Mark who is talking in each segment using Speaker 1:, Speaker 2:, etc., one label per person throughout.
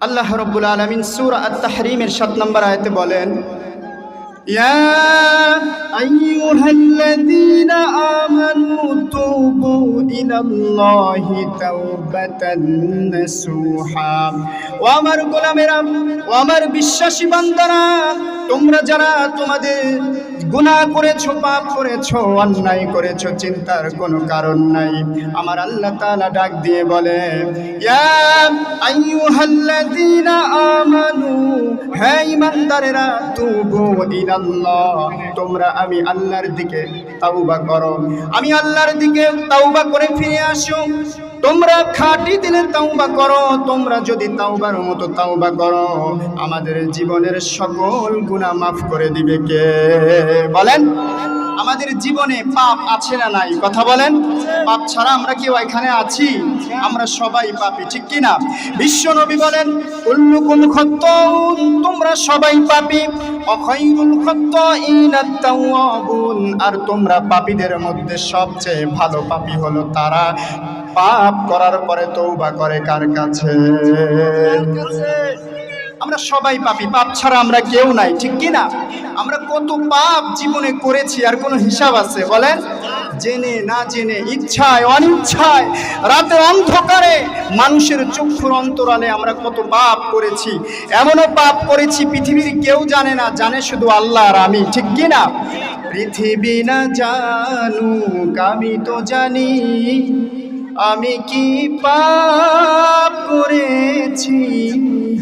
Speaker 1: আল্লাহ রব্বুল আলমিন সুর আত-তাহরিমের সাত নম্বর আয়তে বলেন يا أيها الذين آمنوا توبوا إلى الله توبة نصوحا ও আমার গোলামেরা ও আমার বিশ্বাসী বান্দারা তোমরা যারা তোমাদের গুনাহ করেছো পাপ করেছো অন্যায় করেছো চিন্তার কোনো কারণ নাই আমার আল্লাহ তাআলা ডাক দিয়ে বলে ইয়া আইয়ুহাল্লাযীনা আমানু হে ঈমানদারেরা তুবু তোমরা আমি আল্লাহর দিকে তাওবা করো। আমি আল্লাহর দিকে তাওবা করে ফিরে আসো। তোমরা খাঁটি দিলে তাওবা করো, তোমরা যদি তাওবার মতো তাওবা করো, আমাদের জীবনের সকল গুনাহ মাফ করে দিবে কে? বলেন। আমাদের জীবনে পাপ আছে না নাই? কথা বলেন। পাপ ছাড়া আমরা কেউ এখানে আছি? আমরা সবাই পাপি, ঠিক কি না বিশ্ব নবী বলেন, কুল্লুকুম খত্তাউন তোমরা সবাই পাপি। অখৈরুল খত্তাইনাত তাওয়াবুন আর তোমরা পাপীদের মধ্যে সবচেয়ে ভালো পাপী হলো তারা। পাপ করার পরে তৌবা করে কার কাছে? আমরা সবাই পাপি, পাপ ছাড়া আমরা কেউ নাই, ঠিক কি না? আমরা কত পাপ জীবনে করেছি, আর কোনো হিসাব আছে? বলেন, জেনে না জেনে, ইচ্ছায়, অনিচ্ছায় রাতের অন্ধকারে মানুষের চক্ষুর অন্তরালে আমরা কত পাপ করেছি, এমনও পাপ করেছি পৃথিবীর কেউ জানে না, জানে শুধু আল্লাহ আর আমি, ঠিক কি না? পৃথিবী না জানুক, আমি তো জানি, আমি কি পাপ করেছি।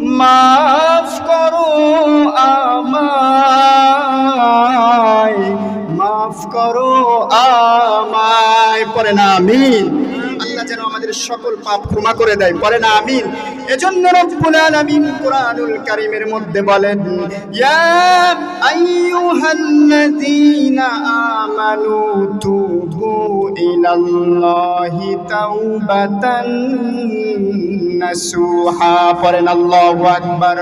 Speaker 1: মাফ করো আমায় মাফ করো আমায়। পরে না যেন আমাদের সকল পাপ ক্ষমা করে দেয়। পরে না আমিন। এজন্য রব্বুল আলামিন কোরআনুল কারীমের মধ্যে বলেন, ইয়া আইয়ুহাল্লাযীনা আমানু তুবু ইলাল্লাহি তাওবাতান নাসুহা। পড়েন, আল্লাহু আকবার।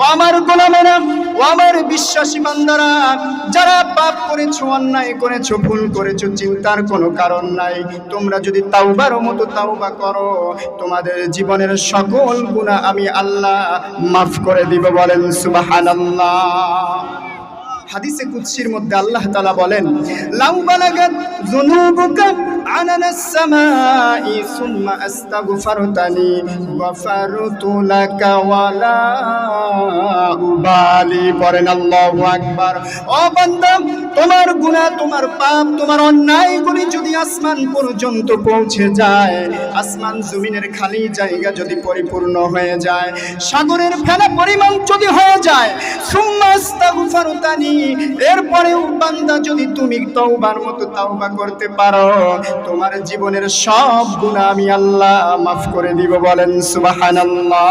Speaker 1: ও আমার গোলামেরা, ও আমার বিশ্বাসী বান্দারা, যারা পাপ করেছ, অন্যায় করেছ, ভুল করেছ, চিন্তার কোনো কারণ নাই। তোমরা যদি তাওবার মতো তাওবা করো। তোমাদের জীবনের সকল গুণা আমি আল্লাহ মাফ করে দিব বলেন সুবাহান হাদিসে কুৎসির মধ্যে আল্লাহ তালা বলেন, লাউ বালাগাত যুনুবুকা গফারতু লাকা ওয়ালা উবালি পড়েন আল্লাহু আকবার। ও বান্দা, তোমার গুনাহ, তোমার পাপ, তোমার অন্যায়গুলি যদি আসমান পর্যন্ত পৌঁছে যায়, আসমান জমিনের খালি জায়গা যদি পরিপূর্ণ হয়ে যায়, সাগরের ফেনা পরিমাণ যদি হয়ে যায় এরপরেও বান্দা যদি তুমি তওবার মতো তাওবা করতে পারো তোমার জীবনের সব গুণা আমি আল্লাহ মাফ করে দিব, বলেন সুবহানাল্লাহ।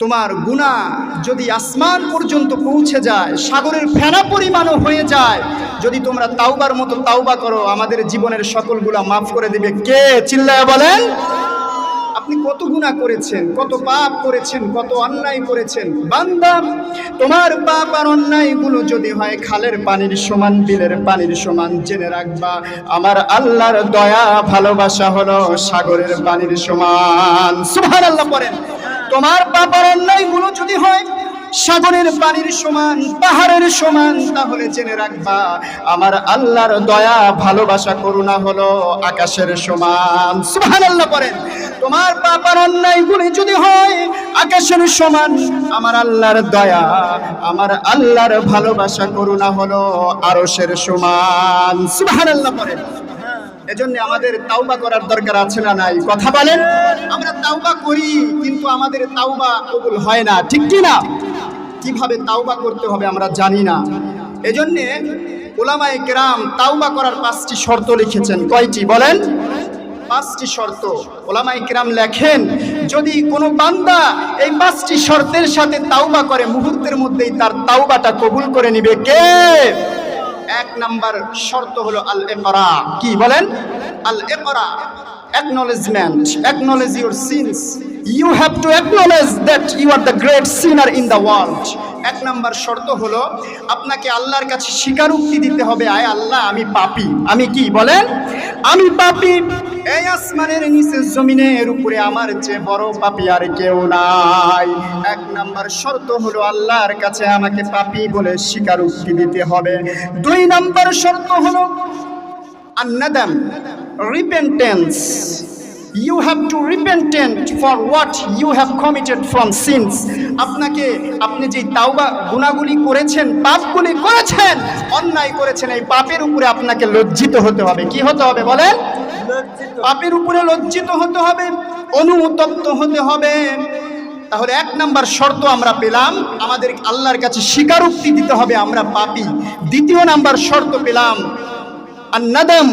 Speaker 1: তোমার গুণা যদি আসমান পর্যন্ত পৌঁছে যায়, সাগরের ফেনা পরিমাণও হয়ে যায়, যদি তোমরা তাওবার মতো তাওবা করো, আমাদের জীবনের সকলগুলা মাফ করে দিবে। কে? চিল্লায় বলেন? আপনি কত গুণা করেছেন, কত পাপ করেছেন, কত অন্যায় করেছেন? বান্দা, তোমার পাপ আর অন্যায়গুলো যদি হয়, খালের পানির সমান, বিলের পানির সমান, জেনে রাখবা, আমার আল্লাহর দয়া, ভালোবাসা হলো সাগরের পানির সমান। সুবহানাল্লাহ পড়েন। তোমার পাপার অন্যায়গুলো যদি হয় সাগরের পানির সমান, পাহাড়ের সমান, তাহলে জেনে রাখবা, আমার আল্লাহর দয়া, ভালোবাসা, করুণা হলো আকাশের সমান। সুবহানাল্লাহ করেন তোমার পাপার অন্যায়গুলি যদি হয়, আকাশের সমান, আমার আল্লাহর দয়া, আমার আল্লাহর ভালোবাসা, করুণা হলো আরশের সমান। সুবহানাল্লাহ করেন এজন্য আমাদের তাওবা করার দরকার আছে না নাই? কথা বলেন, আমরা তাওবা করি, কিন্তু আমাদের তাওবা কবুল হয় না, ঠিক কি না কীভাবে তাওবা করতে হবে আমরা জানি না। এজন্যে ওলামায়ে কেরাম তাওবা করার পাঁচটি শর্ত লিখেছেন। কয়টি বলেন? পাঁচটি শর্ত। ওলামাই কিরাম লেখেন, যদি কোনো বান্দা এই পাঁচটি শর্তের সাথে তাওবা করে, মুহূর্তের মধ্যেই তার তাওবাটা কবুল করে নিবে কে? এক নাম্বার শর্ত হলো আল ইকরা কি বলেন? Al Iqra acknowledgement acknowledge your sins. You have to acknowledge that you are the great sinner in the world. এক নাম্বার শর্ত হলো, আপনাকে আল্লাহর কাছে স্বীকারোক্তি দিতে হবে, আয় আল্লাহ, আমি পাপী। আমি কি, বলেন? আমি পাপী। এই আসমানের নিচে জমিনের উপরে আমার যে বড় পাপী আর কেউ নাই। এক নাম্বার শর্ত হলো, আল্লাহর কাছে আমাকে পাপি বলে স্বীকারোক্তি দিতে হবে। দুই নাম্বার শর্ত হলো annadam repentance. You have to repentant for what you have committed from sins. আপনাকে আপনি যে তাওবা গুনাহগুলি করেছেন, পাপগুলি করেছেন, অন্যায় করেছেন, এই পাপের উপরে আপনাকে লজ্জিত হতে হবে। কি হতে হবে বলেন? পাপের উপরে লজ্জিত হতে হবে, অনুতপ্ত হতে হবে। তাহলে এক নাম্বার শর্ত আমরা পেলাম, আমাদের আল্লাহর কাছে স্বীকারোক্তি দিতে হবে আমরা পাপী। দ্বিতীয় নাম্বার শর্ত পেলাম নাদাম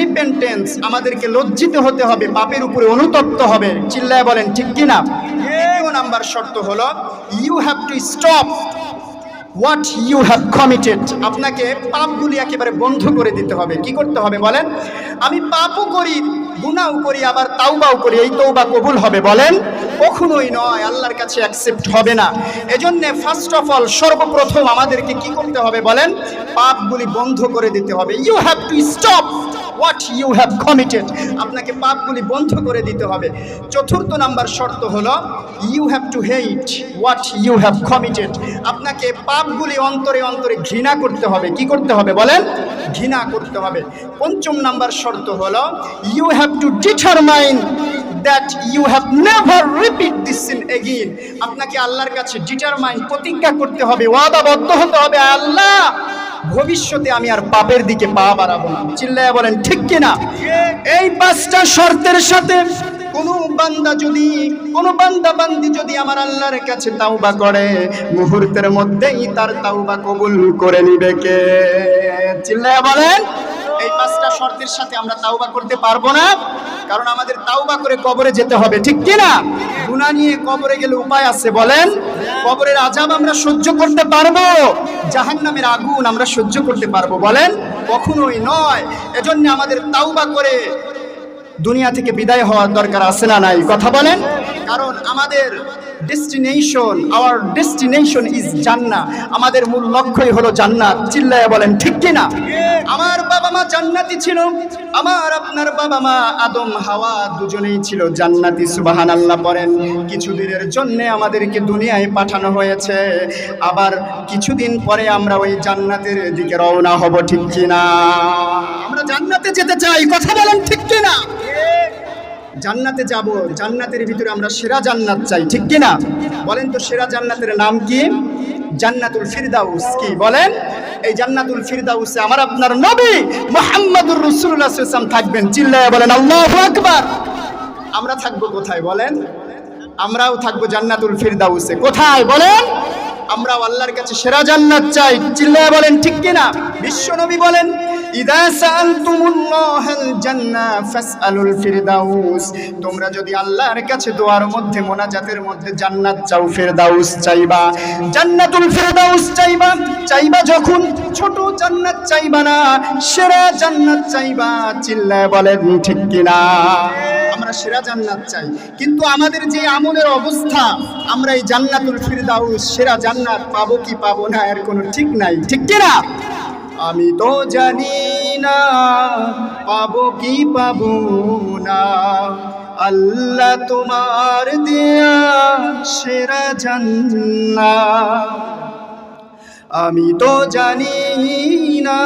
Speaker 1: রিপেন্টেন্স আমাদেরকে লজ্জিত হতে হবে, পাপের উপরে অনুতপ্ত হবে। চিল্লায় বলেন, ঠিক কিনা? দ্বিতীয় নাম্বার শর্ত হলো you have to stop what you have committed আপনাকে পাপগুলি একেবারে বন্ধ করে দিতে হবে। কি করতে হবে বলেন? আমি পাপও করি গুনাও করি, আবার তাওবাও করি। এই তৌবা কবুল হবে বলেন? কখনোই নয়, আল্লাহর কাছে অ্যাকসেপ্ট হবে না। এজন্যে ফার্স্ট অফ অল সর্বপ্রথম আমাদেরকে কি করতে হবে বলেন? পাপগুলি বন্ধ করে দিতে হবে। You have to stop what you have committed আপনাকে পাপগুলি বন্ধ করে দিতে হবে। চতুর্থ নাম্বার শর্ত হলো you have to hate what you have committed আপনাকে পাপগুলি অন্তরে অন্তরে ঘৃণা করতে হবে। কি করতে হবে বলেন? ঘৃণা করতে হবে। পঞ্চম নাম্বার শর্ত হলো you have to determine that you have never repeat this sin again আপনাকে আল্লাহর কাছে ডিটারমাইন প্রতিজ্ঞা করতে হবে, ওয়াদাবদ্ধ হতে হবে। আল্লাহ ভবিষ্যতে আমি আর পাপের দিকে পা বাড়াবো না। চিল্লায় বলেন, ঠিক কিনা? এই পাঁচটা শর্তের সাথে কোন বান্দা যদি, কোন বান্দা বান্দি যদি আমার আল্লাহর কাছে তাওবা করে, মুহূর্তের মধ্যেই তার তাওবা কবুল করে নিবে কে? চিল্লায় বলেন এই পাঁচটা শর্তের সাথে আমরা তাওবা করতে পারব না, কারণ আমাদের তাওবা করে কবরে যেতে হবে, ঠিক কি না? গুনাহ নিয়ে কবরে গেলে উপায় আছে, বলেন। কবরের আজাব আমরা সহ্য করতে পারব, জাহান্নামের আগুন আমরা সহ্য করতে পারব, বলেন। কখনোই নয়। এজন্য আমাদের তাওবা করে দুনিয়া থেকে বিদায় হওয়ার দরকার আছে না নাই? কথা বলেন। কারণ আমাদের ডেস্টিনেশন আওয়ার ডেস্টিনেশন ইজ জান্না আমাদের মূল লক্ষ্যই হলো জান্নাত। চিল্লায় বলেন, ঠিক কি না আমার বাবা মা জান্নাতি ছিল। আমার, আপনার বাবা মা আদম, হাওয়া দুজনেই ছিল জান্নাতি সুবাহান আল্লাহ পড়েন। কিছুদিনের জন্য আমাদেরকে দুনিয়ায় পাঠানো হয়েছে। আবার কিছুদিন পরে আমরা ওই জান্নাতের দিকে রওনা হব, ঠিক কিনা? আমরা জান্নাতে যেতে চাই। কথা বলেন, ঠিক কিনা? জান্নাতে যাব, জান্নাতের ভিতরে আমরা সেরা জান্নাত চাই, ঠিক কি না বলেন তো সেরা জান্নাতের নাম কি? জান্নাতুল ফিরদাউস কি? বলেন, এই জান্নাতুল ফিরদাউসে আমার আপনার নবী মুহাম্মদুর আলাইহি ওয়াসাল্লাম থাকবেন। চিল্লায় বলেন, আল্লাহু আকবার। আমরা থাকব কোথায় বলেন? আমরাও থাকব জান্নাতুল ফিরদাউসে। কোথায় বলেন? আমরাও আল্লাহর কাছে সেরা জান্নাত চাই। চিল্লায় বলেন, ঠিক কিনা? বিশ্ব নবী বলেন, ইদা ফিরদাউস। তোমরা যদি আল্লাহর কাছে মধ্যে, মোনাজাতের মধ্যে জান্নাত চাইবা। জান্নাতুল ফিরদাউস চাইবা চাইবা যখন ছোট জান্নাত চাইবা না, সেরা জান্নাত চাইবা, চিল্লায় বলেন ঠিক কিনা? আমরা সেরা জান্নাত চাই, কিন্তু আমাদের যে আমলের অবস্থা, আমরা এই জান্নাতুল ফিরদাউস সেরা জান্নাত পাবো কি পাবো না, এর কোনো ঠিক নাই, ঠিক কিনা? আমি তো জানি না, পাবো কি পাবো না। আল্লাহ তোমার দেয়া সেরা জান্নাত। আমি তো জানি না,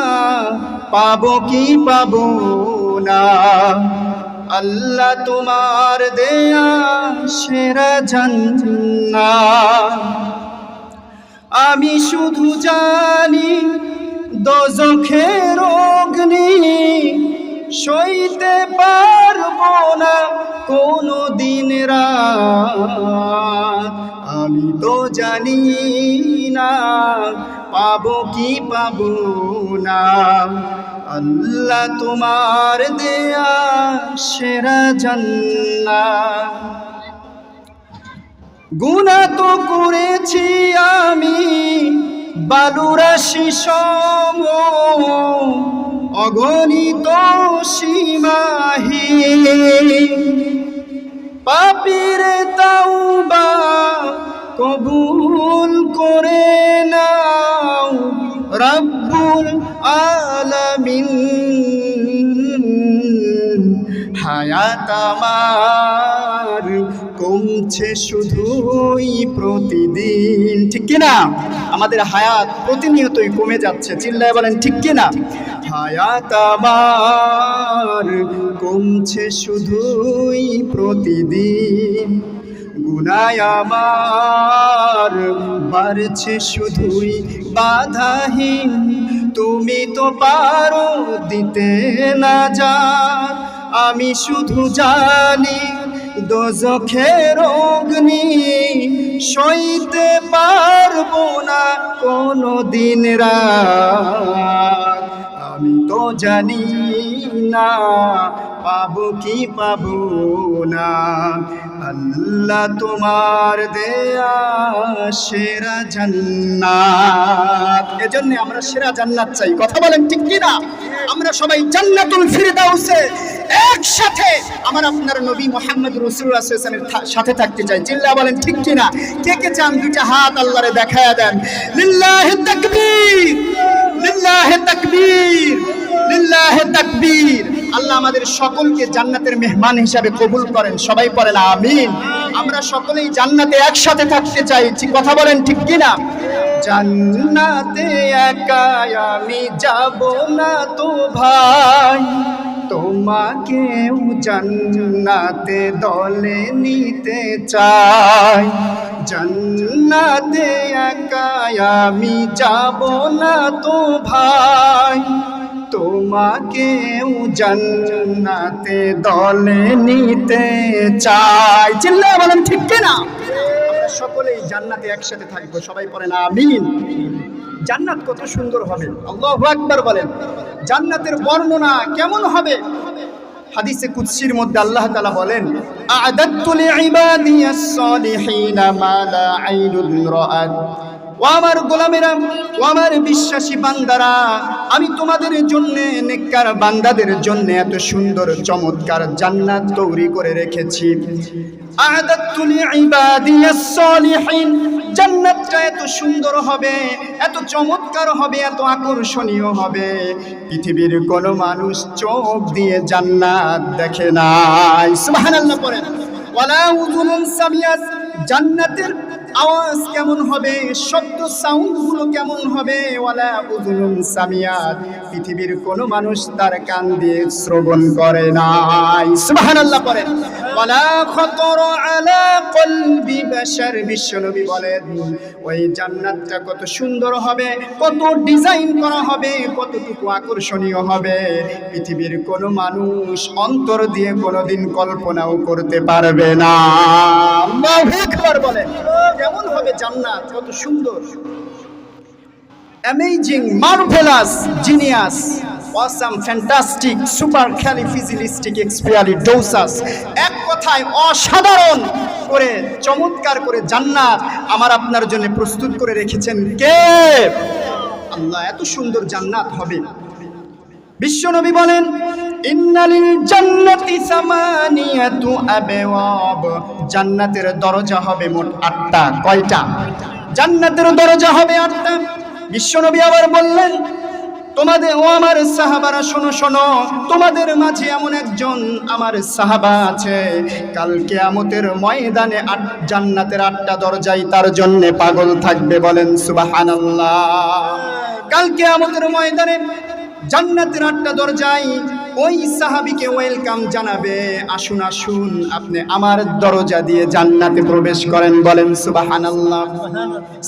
Speaker 1: পাবো কি পাবো না। আল্লাহ তোমার দেয়া সেরা জান্নাত। আমি শুধু জানি দোজখের অগ্নি সইতে পারব না কোনো দিন রাত। আমি তো জানি পাবো কি পাবো না? আল্লাহ তোমার দেয়া সেরা জান্নাত। গুণা তো করেছি আমি বালুরাশি সম অগণিত সীমাহি। পাপির তাও বা কবুল করে রব্বুল আলামিন। হায়াত আমার কমছে শুধুই প্রতিদিন। ঠিক কিনা? আমাদের হায়াত প্রতিনিয়তই কমে যাচ্ছে, চিল্লায় বলেন, ঠিক কিনা? হায়াত আমার কমছে শুধুই প্রতিদিন। গুনায় আমার। বাড়ছে শুধুই বাধাহীন। তুমি তো পারো দিতে না যা আমি শুধু জানি দোজখের অগ্নি সইতে পারব না কোনো দিন আমি তো জানি না পাবো কি পাবো না? আল্লাহ তোমার দেয়া সেরা জান্নাত। এজন্য আমরা সেরা জান্নাত চাই। কথা বলেন ঠিক কি না আমরা সবাই জান্নাতুল ফিরদাউসে একসাথে আমার আপনার নবী মোহাম্মদ রসুল্লাহ সাথে থাকতে চাই। জিল্লা বলেন ঠিক কি না কে কে চান দুইটা হাত আল্লাহরে দেখায়া দেন। লিল্লাহি তাকবীর! লিল্লাহি তাকবীর! লিল্লাহি তাকবীর। আল্লাহ আমাদের সকলকে জান্নাতের মেহমান হিসাবে কবুল করেন। সবাই পড়েন আমিন। আমরা সকলেই জান্নাতে একসাথে থাকতে চাই। কথা বলেন ঠিক কি না জান্নাতে একাই আমি যাব না তো ভাই। তোমাকেও জান্নাতে দলে নিতে চাই। জান্নাতে একাই আমি যাব না তো ভাই। তোমাকেও জান্নাতে দলে নিতে চাই। চিল্লা বলেন, ঠিক আমরা সকলেই জান্নাতে একসাথে থাকব, সবাই পড়েন, আমিন। জান্নাত কত সুন্দর হবে। আল্লাহু আকবার বলেন, জান্নাতের বর্ণনা কেমন হবে? হাদিসে কুদসির মধ্যে আল্লাহ তাআলা বলেন আ'দাতু লিইবাদিয়াস সালিহিনা মা লা আইনুন রাআত। ও আমার গোলামেরা, ও আমার বিশ্বাসী বান্দারা, আমি তোমাদের জন্য, নেককার বান্দাদের জন্য এত সুন্দর, চমৎকার জান্নাত তৈরি করে রেখেছি। জান্নাতটা এত সুন্দর হবে, এত চমৎকার হবে, এত আকর্ষণীয় হবে। পৃথিবীর কোন মানুষ চোখ দিয়ে জান্নাত দেখে নাই। সুবহানাল্লাহ পড়েন। ওয়ালা উযুনুন সামিয়াত, জান্নাতের আওয়াজ কেমন হবে? শব্দ সাউন্ডগুলো কেমন হবে? ওয়ালা উযুনুন সামিয়াত পৃথিবীর কোন মানুষ তার কান দিয়ে শ্রবণ করে নাই। সুবহানাল্লাহ পড়েন ওয়ালা খতর আলা কলবি বাশার বিশ্বনবী বলেন, ওই জান্নাতটা কত সুন্দর হবে, কত ডিজাইন করা হবে, কতটুকু আকর্ষণীয় হবে। পৃথিবীর কোন মানুষ অন্তর দিয়ে কোনোদিন কল্পনাও করতে পারবে না। বলেন। কেমন হবে জান্নাত, কত সুন্দর। Amazing marvellous genius awesome fantastic supercalifragilisticexpialidocious এক কথায় অসাধারণ করে, চমৎকার করে জান্নাত আমার আপনার জন্য প্রস্তুত করে রেখেছেন কে? আল্লাহ, এত সুন্দর জান্নাত হবে। বিশ্বনবী বলেন জান্নাতের দরজা হবে মোট আটটা। কয়টা? জান্নাতের দরজা হবে আটটা। বিশ্বনবী আবার বললেন, তোমাদের, ও আমার সাহাবারা, শোনো শোনো, তোমাদের মাঝে এমন একজন আমার সাহাবা আছে। কালকে কেয়ামতের ময়দানে আট, জান্নাতের আটটা দরজাই তার জন্য পাগল থাকবে। বলেন, সুবহানাল্লাহ। কালকে কেয়ামতের ময়দানে জান্নাতের আটটা দরজায় ওই সাহাবিকে ওয়েলকাম জানাবে। আসুন আসুন, আপনি আমার দরজা দিয়ে জান্নাতে প্রবেশ করেন, বলেন সুবাহান আল্লাহ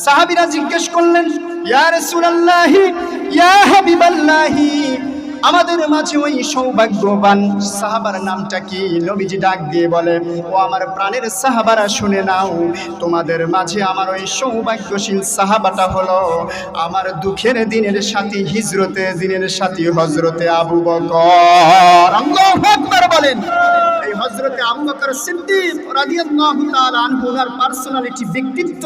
Speaker 1: সাহাবিরা জিজ্ঞেস করলেন, ইয়া রাসূলুল্লাহি, ইয়া হাবিবাল্লাহি আমাদের মাঝে ওই সৌভাগ্যবান সাহাবার নামটা কি? নবীজি ডাক দিয়ে বলে, ও আমার প্রাণের সাহাবারা, শুনে নাও, তোমাদের মাঝে আমার ওই সৌভাগ্যশীল সাহাবাটা হলো আমার দুঃখের দিনের সাথী, হিজরতে দিনের সাথী হজরতে আবু বকর। আকবার বলেন। এই তাই হযরতে আবু বকর সিদ্দিক রাদিয়াল্লাহু তাআলা আনহু পার্সোনালিটি ব্যক্তিত্ব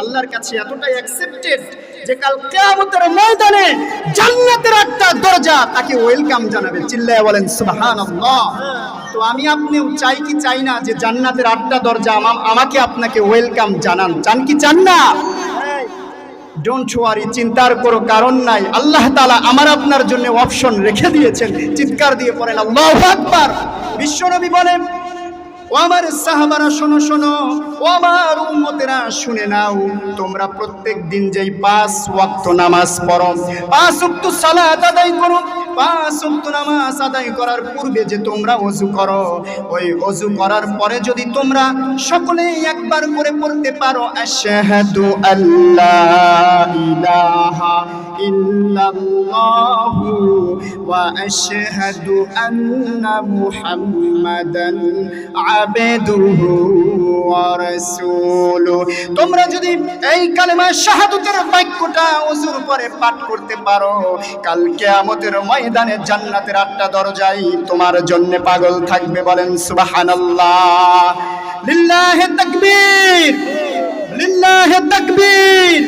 Speaker 1: আল্লাহর কাছে এতটাই অ্যাকসেপ্টেড যে কাল কিয়ামতের ময়দানে জান্নাতের একটা দরজা তাকে ওয়েলকাম জানাবে। চিল্লায় বলেন, সুবহানাল্লাহ। তো আমি আপনিও চাই কি চাই না যে জান্নাতের আটটা দরজা আমা- আমাকে আপনাকে ওয়েলকাম জানান। চান কি চান না? ডোন্ট ওয়ারি চিন্তার কোনো কারণ নাই। আল্লাহ তাআলা আমার আপনার জন্য অপশন রেখে দিয়েছেন। চিৎকার দিয়ে পড়েন আল্লাহু আকবার। বিশ্বনবী বলেন ও আমার সাহাবারা, শোনো শোনো। ও আমার উম্মতেরা, শুনে নাও, তোমরা প্রত্যেক দিন যেই পাঁচ ওয়াক্ত নামাজ পড়ো, পাঁচ উক্ত সালাত আদায় করো করার পূর্বে যে তোমরা ওযু করো, ওই ওযু করার পরে যদি তোমরা সকলে একবার করে পড়তে পারো আল্লাহ তোমরা যদি এই কালেমা শাহাদাতের বাক্যটা অজুর পরে পাঠ করতে পারো, কাল কিয়ামতের ময়দানে জান্নাতের আটটা দরজাই তোমার জন্য পাগল থাকবে বলেন তাকবীর।